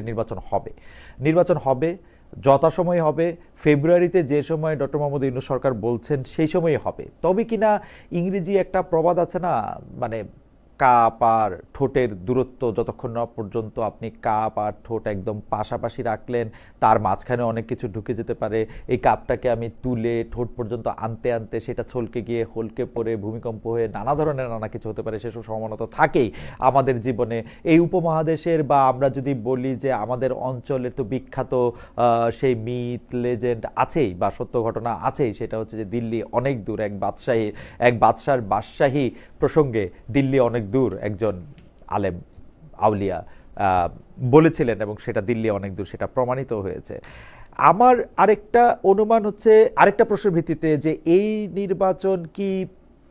নির্বাচন হবে। নির্বাচন হবে, যথাসময়ে হবে, ফেব্রুয়ারিতে যে সময় ডক্টর মোহাম্মদ ইউনুস সরকার বলছেন সেই সময়ই হবে। তবে কিনা ইংরেজি একটা প্রবাদ আছে না মানে কাপ আর ঠোঁটের দূরত্ব যতক্ষণ না পর্যন্ত আপনি কাপ আর ঠোঁট একদম পাশাপাশি রাখলেন, তার মাঝখানে অনেক কিছু ঢুকে যেতে পারে। এই কাপটাকে আমি তুলে ঠোঁট পর্যন্ত আনতে আনতে সেটা ছলকে গিয়ে হলকে পড়ে ভূমিকম্প হয়ে নানা ধরনের নানা কিছু হতে পারে, সেসব সম্ভাবনা তো থাকেই আমাদের জীবনে। এই উপমহাদেশের বা আমরা যদি বলি যে আমাদের অঞ্চলের তো বিখ্যাত সেই মিথ, লেজেন্ড আছেই বা সত্য ঘটনা আছেই, সেটা হচ্ছে যে দিল্লি অনেক দূর, এক বাদশাহী এক বাদশার বাদশাহী প্রসঙ্গে দিল্লি অনেক দূর একজন আলেম, আউলিয়া বলেছিলেন এবং সেটা দিল্লি অনেক দূর সেটা প্রমাণিত হয়েছে। আমার আরেকটা অনুমান হচ্ছে, আরেকটা প্রশ্নের ভিত্তিতে যে এই নির্বাচন কি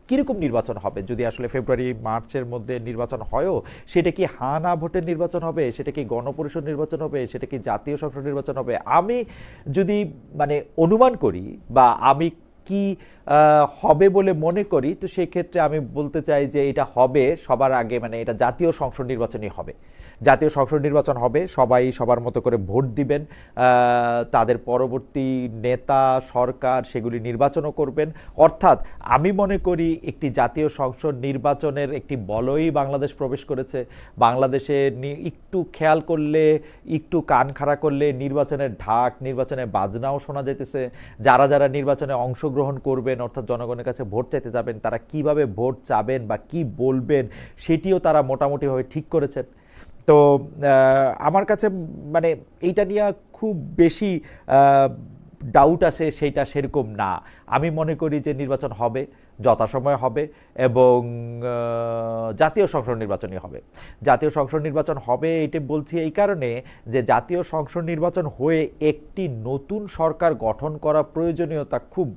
কীরকম নির্বাচন হবে? যদি আসলে ফেব্রুয়ারি, মার্চের মধ্যে নির্বাচন হয়ও, সেটা কি হানা ভোটের নির্বাচন হবে? সেটা কি গণপরিষদ নির্বাচন হবে? সেটা কি জাতীয় সংসদ নির্বাচন হবে? আমি যদি মানে অনুমান করি বা আমি কি হবে বলে মনে করি, তো সেক্ষেত্রে আমি বলতে চাই যে এটা হবে, সবার আগে মানে এটা জাতীয় সংসদ নির্বাচনই হবে। জাতীয় সংসদ নির্বাচন হবে, সবাই সবার মতো করে ভোট দিবেন তাদের পরবর্তী নেতা, সরকার সেগুলি নির্বাচনও করবেন। অর্থাৎ আমি মনে করি একটি জাতীয় সংসদ নির্বাচনের একটি বলই বাংলাদেশ প্রবেশ করেছে। বাংলাদেশে একটু খেয়াল করলে, একটু কান খাড়া করলে নির্বাচনের ঢাক, নির্বাচনের বাজনাও শোনা যেতেছে যারা যারা নির্বাচনে অংশগ্রহণ করবেন, অর্থাৎ জনগণের কাছে ভোট চাইতে যাবেন, তারা কীভাবে ভোট চাবেন বা কি বলবেন, সেটিও তারা মোটামুটিভাবে ঠিক করেছেন। তো আমার কাছে মানে এইটা নিয়ে খুব বেশি ডাউট আছে সেইটা সেরকম না। আমি মনে করি যে নির্বাচন হবে, যথাসময়ে হবে এবং জাতীয় সংসদ নির্বাচনই হবে। জাতীয় সংসদ নির্বাচন হবে এটা বলছি এই কারণে যে জাতীয় সংসদ নির্বাচন হয়ে একটি নতুন সরকার গঠন করা প্রয়োজনীয়তা খুব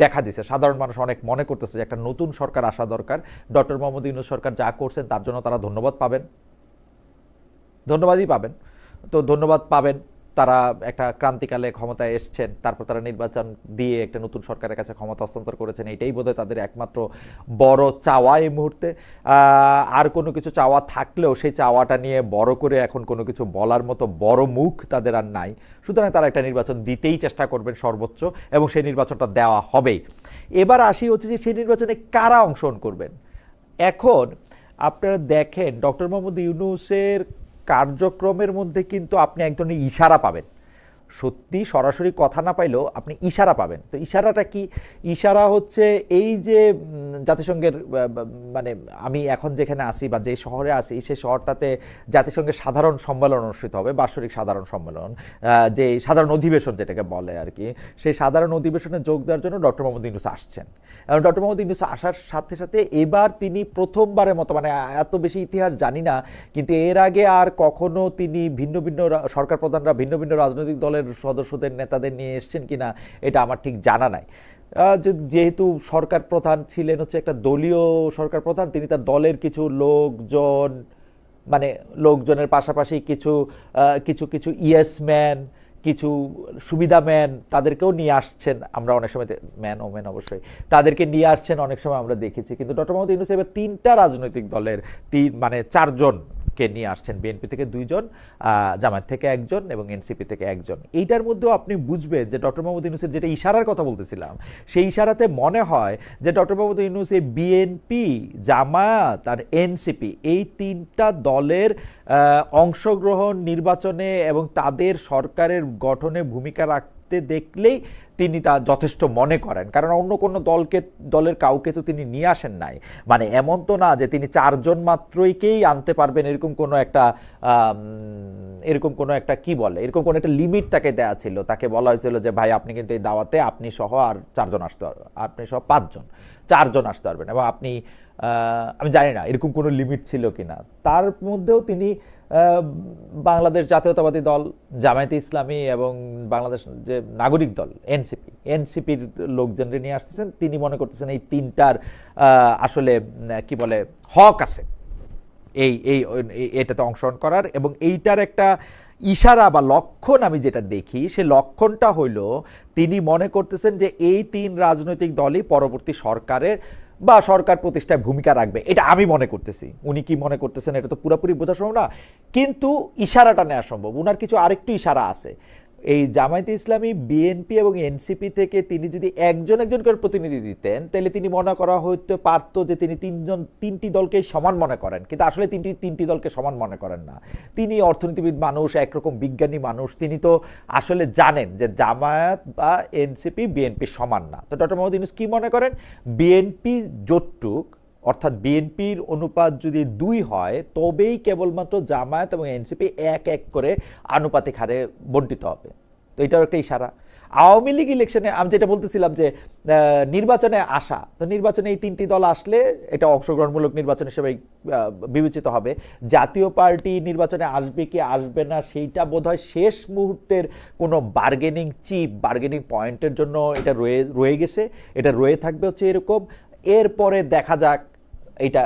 দেখা দিছে। সাধারণ মানুষ অনেক মনে করতেছে যে একটা নতুন সরকার আসা দরকার। ডক্টর মোহাম্মদ ইউনুস সরকার যা করছেন তার জন্য তারা ধন্যবাদ পাবেন। ধন্যবাদই পাবেন। তো ধন্যবাদ পাবেন তারা একটা ক্রান্তিকালে ক্ষমতায় এসছেন, তারপর তারা নির্বাচন দিয়ে একটা নতুন সরকারের কাছে ক্ষমতা হস্তান্তর করেছেন, এটাই বোধহয় তাদের একমাত্র বড় চাওয়া এই মুহূর্তে। আর কোনো কিছু চাওয়া থাকলেও সেই চাওয়াটা নিয়ে বড় করে এখন কোনো কিছু বলার মতো বড় মুখ তাদের আর নাই। সুতরাং তারা একটা নির্বাচন দিতেই চেষ্টা করবেন সর্বোচ্চ এবং সেই নির্বাচনটা দেওয়া হবেই। এবার আসি হচ্ছে যে সেই নির্বাচনে কারা অংশগ্রহণ করবেন। এখন আপনারা দেখেন ডক্টর মোহাম্মদ ইউনুসের কার্যক্রমের মধ্যে কিন্তু আপনি এক ধরনের ইশারা পাবেন। সত্যি সরাসরি কথা না পাইলেও আপনি ইশারা পাবেন। তো ইশারাটা কি? ইশারা হচ্ছে এই যে জাতিসংঘের মানে আমি এখন যেখানে আসি বা যে শহরে আসি সেই শহরটাতে জাতিসংঘের সাধারণ সম্মেলন অনুষ্ঠিত হবে, বাৎসরিক সাধারণ সম্মেলন যে সাধারণ অধিবেশন যেটাকে বলে আর কি। সেই সাধারণ অধিবেশনে যোগ দেওয়ার জন্য ডক্টর মোহাম্মদ ইউনুস আসছেন। এবং ডক্টর মোহাম্মদ ইউনুস আসার সাথে সাথে এবার তিনি প্রথমবারের মতো মানে এত বেশি ইতিহাস জানি না, কিন্তু এর আগে আর কখনো তিনি ভিন্ন ভিন্ন সরকার প্রধানরা ভিন্ন ভিন্ন রাজনৈতিক দলের সদস্যদের, নেতাদের নিয়ে এসছেন কিনা, এটা আমার ঠিক জানা নাই। যেহেতু সরকার প্রধান ছিলেন, হচ্ছে একটা দলীয় সরকার প্রধান, তিনি তার দলের কিছু লোকজন মানে লোকজনের পাশাপাশি কিছু কিছু কিছু ইয়েসম্যান কিছু সুবিধা ম্যান তাদেরকেও নিয়ে আসছেন। আমরা অনেক সময় ম্যান ও ম্যান অবশ্যই, তাদেরকে নিয়ে আসছেন, অনেক সময় আমরা দেখেছি। কিন্তু ডক্টর মোহাম্মদ ইউনুস এবার তিনটা রাজনৈতিক দলের, তিন মানে চারজন কে নিয়ে আসছেন? বিএনপি থেকে দুইজন জামায়াত থেকে একজন এবং এনসিপি থেকে একজন। এইটার মধ্যেও আপনি বুঝবেন যে ডক্টর মোহাম্মদ ইউনুসের যেটা ইশারার কথা বলতেছিলাম, সেই ইশারাতে মনে হয় যে ডক্টর মোহাম্মদ ইউনুস এই বিএনপি, জামায়াত আর এনসিপি এই তিনটা দলের অংশগ্রহণ নির্বাচনে এবং তাদের সরকারের গঠনে ভূমিকা রাখতে দেখলেই তিনি তা যথেষ্ট মনে করেন। কারণ অন্য কোনো দলকে, দলের কাউকে তো তিনি নিয়ে আসেন নাই। মানে এমন তো না যে তিনি চারজন মাত্রইকেই আনতে পারবেন এরকম কোনো একটা এরকম কোনো একটা কি বলে, এরকম কোনো একটা লিমিট তাকে দেওয়া ছিল। তাকে বলা হয়েছিল যে, ভাই, আপনি কিন্তু এই দাওয়াতে আপনি সহ আর চারজন আসতে পারবেন আপনি সহ পাঁচজন, চারজন আসতে পারবেন। এবং আপনি আমি জানি না এরকম কোনো লিমিট ছিল কিনা। তার মধ্যেও তিনি বাংলাদেশ জাতীয়তাবাদী দল, জামায়াতে ইসলামী এবং বাংলাদেশ যে নাগরিক দল এনসিপি, এনসিপির লোকজনরে নিয়ে আসতেছেন, তিনি মনে করতেছেন এই তিনটার আসলে কি বলে, হক আছে। এই এই এটাতে অংশগ্রহণ করার এবং এইটার একটা ইশারা বা লক্ষণ আমি যেটা দেখি, সে লক্ষণটা হইল তিনি মনে করতেছেন যে এই তিন রাজনৈতিক দলই পরবর্তী সরকারের বা সরকার প্রতিষ্ঠায় ভূমিকা রাখবে। এটা আমি মনে করতেছি। উনি কি মনে করতেছেন, এটা তো পুরোপুরি বোঝা সম্ভব না। কিন্তু ইশারাটা নেওয়া সম্ভব। উনার কিছু আরেকটু ইশারা আছে। এই জামায়াতে ইসলামী বিএনপি এবং এনসিপি থেকে তিনি যদি একজন একজন করে প্রতিনিধি দিতেন, তাহলে তিনি মনে করা হইতে পারতো যে তিনি তিনজন, তিনটি দলকে সমান মনে করেন। কিন্তু আসলে তিনটি তিনটি দলকে সমান মনে করেন না। তিনি অর্থনীতিবিদ মানুষ, একরকম বিজ্ঞানী মানুষ। তিনি তো আসলে জানেন যে জামায়াত বা এনসিপি বিএনপি সমান না। তো ডক্টর মোহাম্মদ ইউনুস কি মনে করেন? বিএনপি জোটটুক অর্থাৎ বিএনপির অনুপাত যদি দুই হয়, তবেই কেবলমাত্র জামায়াত এবং এনসিপি এক এক করে আনুপাতিক হারে বন্টিত হবে। তো এটাও একটা ইশারা। আওয়ামী লীগ ইলেকশনে আমি যেটা বলতেছিলাম যে নির্বাচনে আসা, তো নির্বাচনে এই তিনটি দল আসলে এটা অংশগ্রহণমূলক নির্বাচন হিসেবে বিবেচিত হবে। জাতীয় পার্টি নির্বাচনে আসবে কি আসবে না, সেইটা বোধহয় শেষ মুহূর্তের কোনো বার্গেনিং চিপ বার্গেনিং পয়েন্টের জন্য এটা রয়ে রয়ে গেছে। এটা রয়ে থাকবে হচ্ছে এরকম। এরপরে দেখা যাক এটা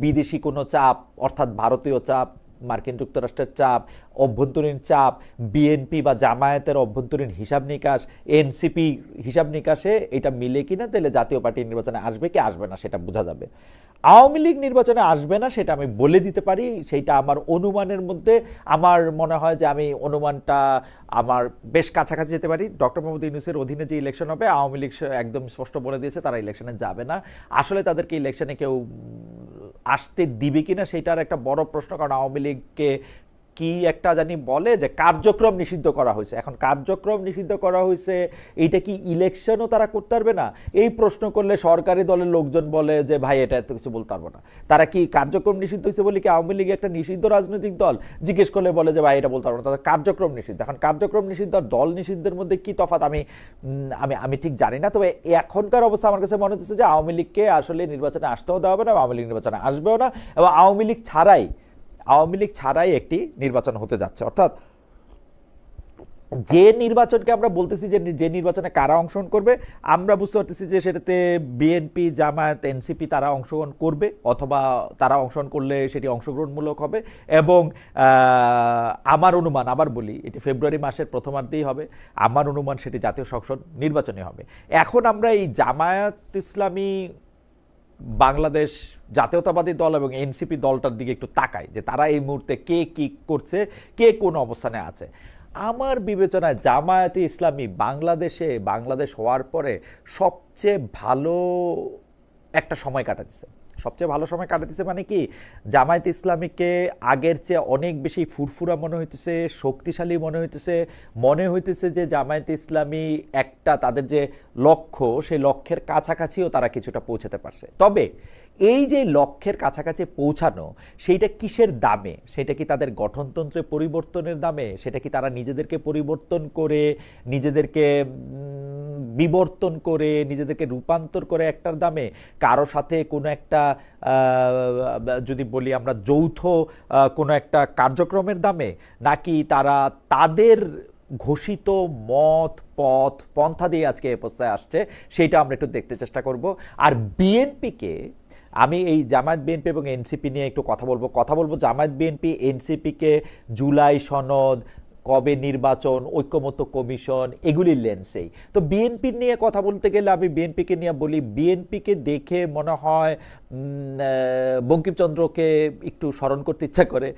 বিদেশি কোনো চাপ অর্থাৎ ভারতীয় চাপ মার্কিন যুক্তরাষ্ট্রের চাপ, অভ্যন্তরীণ চাপ বিএনপি বা জামায়াতের অভ্যন্তরীণ হিসাব নিকাশ এনসিপি হিসাব নিকাশে এটা মিলে কিনা, তাহলে জাতীয় পার্টি নির্বাচনে আসবে কি আসবে না, সেটা বোঝা যাবে। আওয়ামী লীগ নির্বাচনে আসবে না, সেটা আমি বলে দিতে পারি, সেইটা আমার অনুমানের মধ্যে, আমার মনে হয় যে আমি অনুমানটা আমার বেশ কাছাকাছি যেতে পারি। ডক্টর মোহাম্মদ ইউনুসের অধীনে যে ইলেকশন হবে, আওয়ামী লীগ একদম স্পষ্ট বলে দিয়েছে, তারা ইলেকশনে যাবে না। আসলে তাদেরকে ইলেকশনে কেউ আসতে দিবে কিনা, সেটার একটা বড় প্রশ্ন, কারণ আওয়ামী লীগকে কি একটা জানি বলে যে কার্যক্রম নিষিদ্ধ করা হয়েছে। এখন কার্যক্রম নিষিদ্ধ করা হয়েছে, এইটা কি ইলেকশনও তারা করতে পারবে না? এই প্রশ্ন করলে সরকারি দলের লোকজন বলে যে, ভাই, এটা এত কিছু বলতে পারব না। তারা কি কার্যক্রম নিষিদ্ধ হয়েছে বলে কি আওয়ামী লীগ একটা নিষিদ্ধ রাজনৈতিক দল জিজ্ঞেস করলে বলে যে, ভাই, এটা বলতে পারব না। তাদের কার্যক্রম নিষিদ্ধ। এখন কার্যক্রম নিষিদ্ধ দল নিষিদ্ধের মধ্যে কি তফাৎ? আমি আমি আমি ঠিক জানি না। তবে এখনকার অবস্থা আমার কাছে মনে হচ্ছে যে, আওয়ামী লীগকে আসলে নির্বাচনে আসতেও দেওয়া হবে না, আওয়ামী লীগ নির্বাচনে আসবেও না এবং আওয়ামী লীগ ছাড়াই আওয়ামী লীগ ছাড়াই একটি নির্বাচন হতে যাচ্ছে। অর্থাৎ যে নির্বাচনকে আমরা বলতেছি যে যে নির্বাচনে কারা অংশগ্রহণ করবে, আমরা বুঝতে পারতেছি যে সেটাতে বিএনপি, জামায়াত, এনসিপি তারা অংশগ্রহণ করবে অথবা তারা অংশগ্রহণ করলে সেটি অংশগ্রহণমূলক হবে এবং আমার অনুমান, আবার বলি, এটি ফেব্রুয়ারি মাসের প্রথমার্ধেই হবে, আমার অনুমান সেটি জাতীয় সংসদ নির্বাচনে হবে। এখন আমরা এই জামায়াত ইসলামী বাংলাদেশ জাতীয়তাবাদী দল এবং এনসিপি দলটার দিকে একটু তাকায় যে তারা এই মুহূর্তে কে কি করছে, কে কোন অবস্থানে আছে। আমার বিবেচনায় জামায়াতে ইসলামী বাংলাদেশে বাংলাদেশ হওয়ার পরে সবচেয়ে ভালো একটা সময় কাটাতেছে। সবচেয়ে ভালো সময় কাটাতেছে মানে কি? জামায়াত ইসলামীকে আগের চেয়ে অনেক বেশি ফুরফুরা মনে হইতেছে, শক্তিশালী মনে হইতেছে। মনে হইতেছে যে জামায়াত ইসলামী একটা তাদের যে লক্ষ্য, সেই লক্ষ্যের কাছাকাছিও তারা কিছুটা পৌঁছাতে পারছে। তবে এই যে লক্ষ্যের কাছাকাছি পৌঁছানো, সেইটা কিসের দামে? সেটা কি তাদের গঠনতন্ত্রে পরিবর্তনের দামে? সেটা কি তারা নিজেদেরকে পরিবর্তন করে, নিজেদেরকে বিবর্তন করে, নিজেদেরকে রূপান্তর করে একটার দামে? কারও সাথে কোনো একটা যদি বলি আমরা যৌথ কোনো একটা কার্যক্রমের দামে? নাকি তারা তাদের ঘোষিত মত, পথ, পন্থা দিয়ে আজকে এ অবস্থায় আসছে, সেইটা আমরা একটু দেখতে চেষ্টা করব। আর বিএনপিকে আমি এই জামায়াত বিএনপি এবং এনসিপি নিয়ে একটু কথা বলব। কথা বলব জামায়াত বিএনপি এনসিপিকে জুলাই সনদ, কবে নির্বাচন, ঐক্যমত্য কমিশন এগুলির লেন্সেই। তো বিএনপি নিয়ে কথা বলতে গেলে আমি বিএনপিকে নিয়ে বলি বিএনপিকে দেখে মনে হয় বঙ্কিমচন্দ্রকে একটু স্মরণ করতে ইচ্ছা করে।